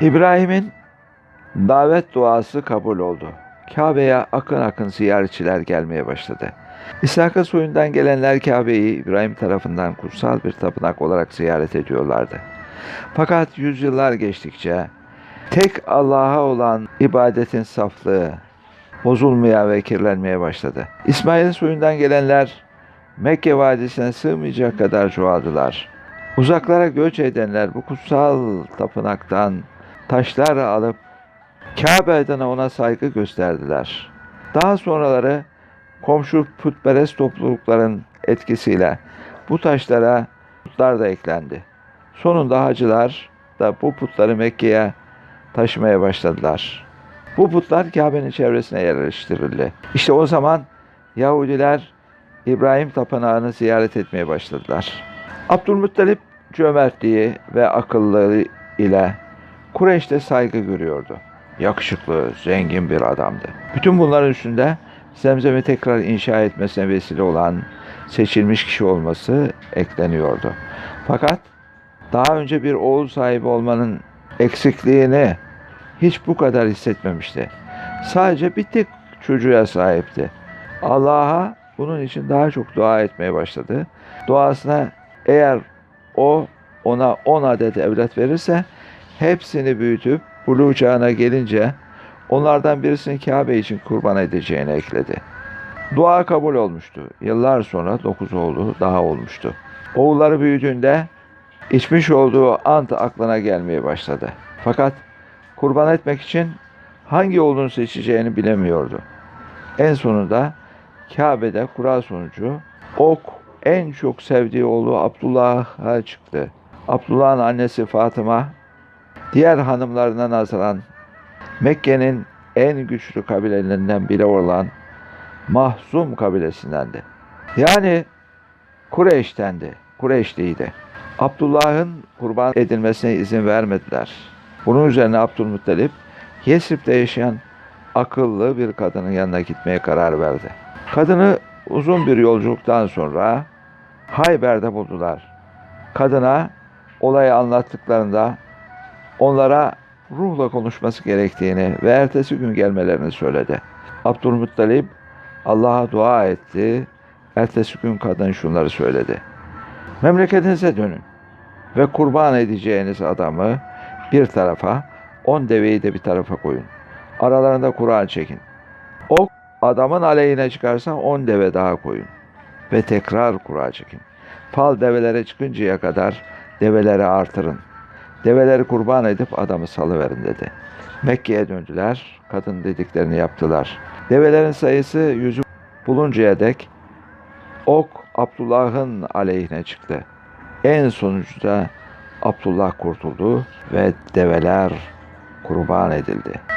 İbrahim'in davet duası kabul oldu. Kabe'ye akın akın ziyaretçiler gelmeye başladı. İshak'ın soyundan gelenler Kabe'yi İbrahim tarafından kutsal bir tapınak olarak ziyaret ediyorlardı. Fakat yüzyıllar geçtikçe tek Allah'a olan ibadetin saflığı bozulmaya ve kirlenmeye başladı. İsmail'in soyundan gelenler Mekke vadisine sığmayacak kadar çoğaldılar. Uzaklara göç edenler bu kutsal tapınaktan taşlar alıp Kabe adına ona saygı gösterdiler. Daha sonraları komşu putperest toplulukların etkisiyle bu taşlara putlar da eklendi. Sonunda hacılar da bu putları Mekke'ye taşımaya başladılar. Bu putlar Kabe'nin çevresine yerleştirildi. İşte o zaman Yahudiler İbrahim Tapınağı'nı ziyaret etmeye başladılar. Abdülmuttalip cömertliği ve akıllı ile Kureyş'te saygı görüyordu. Yakışıklı, zengin bir adamdı. Bütün bunların üstünde Zemzem'i tekrar inşa etmesine vesile olan seçilmiş kişi olması ekleniyordu. Fakat daha önce bir oğul sahibi olmanın eksikliğini hiç bu kadar hissetmemişti. Sadece bir tek çocuğa sahipti. Allah'a bunun için daha çok dua etmeye başladı. Duasına eğer o ona 10 adet evlat verirse hepsini büyütüp buluğ çağına gelince onlardan birisini Kabe için kurban edeceğini ekledi. Dua kabul olmuştu. Yıllar sonra dokuz oğlu daha olmuştu. Oğulları büyüdüğünde içmiş olduğu ant aklına gelmeye başladı. Fakat kurban etmek için hangi oğlunu seçeceğini bilemiyordu. En sonunda Kabe'de kura sonucu ok en çok sevdiği oğlu Abdullah'a çıktı. Abdullah'ın annesi Fatıma diğer hanımlarına nazaran Mekke'nin en güçlü kabilelerinden biri olan Mahzum kabilesindendi. Yani Kureyş'tendi, Kureyşliydi. Abdullah'ın kurban edilmesine izin vermediler. Bunun üzerine Abdülmuttalip Yesrib'de yaşayan akıllı bir kadının yanına gitmeye karar verdi. Kadını uzun bir yolculuktan sonra Hayber'de buldular. Kadına olayı anlattıklarında onlara ruhla konuşması gerektiğini ve ertesi gün gelmelerini söyledi. Abdülmuttalip Allah'a dua etti. Ertesi gün kadın şunları söyledi. Memleketinize dönün ve kurban edeceğiniz adamı bir tarafa, on deveyi de bir tarafa koyun. Aralarında Kur'an çekin. O adamın aleyhine çıkarsa on deve daha koyun. Ve tekrar kura çekin. Fal develere çıkıncaya kadar develeri artırın. Develeri kurban edip adamı salıverin dedi. Mekke'ye döndüler. Kadın dediklerini yaptılar. Develerin sayısı yüzü buluncaya dek ok Abdullah'ın aleyhine çıktı. En sonuçta Abdullah kurtuldu ve develer kurban edildi.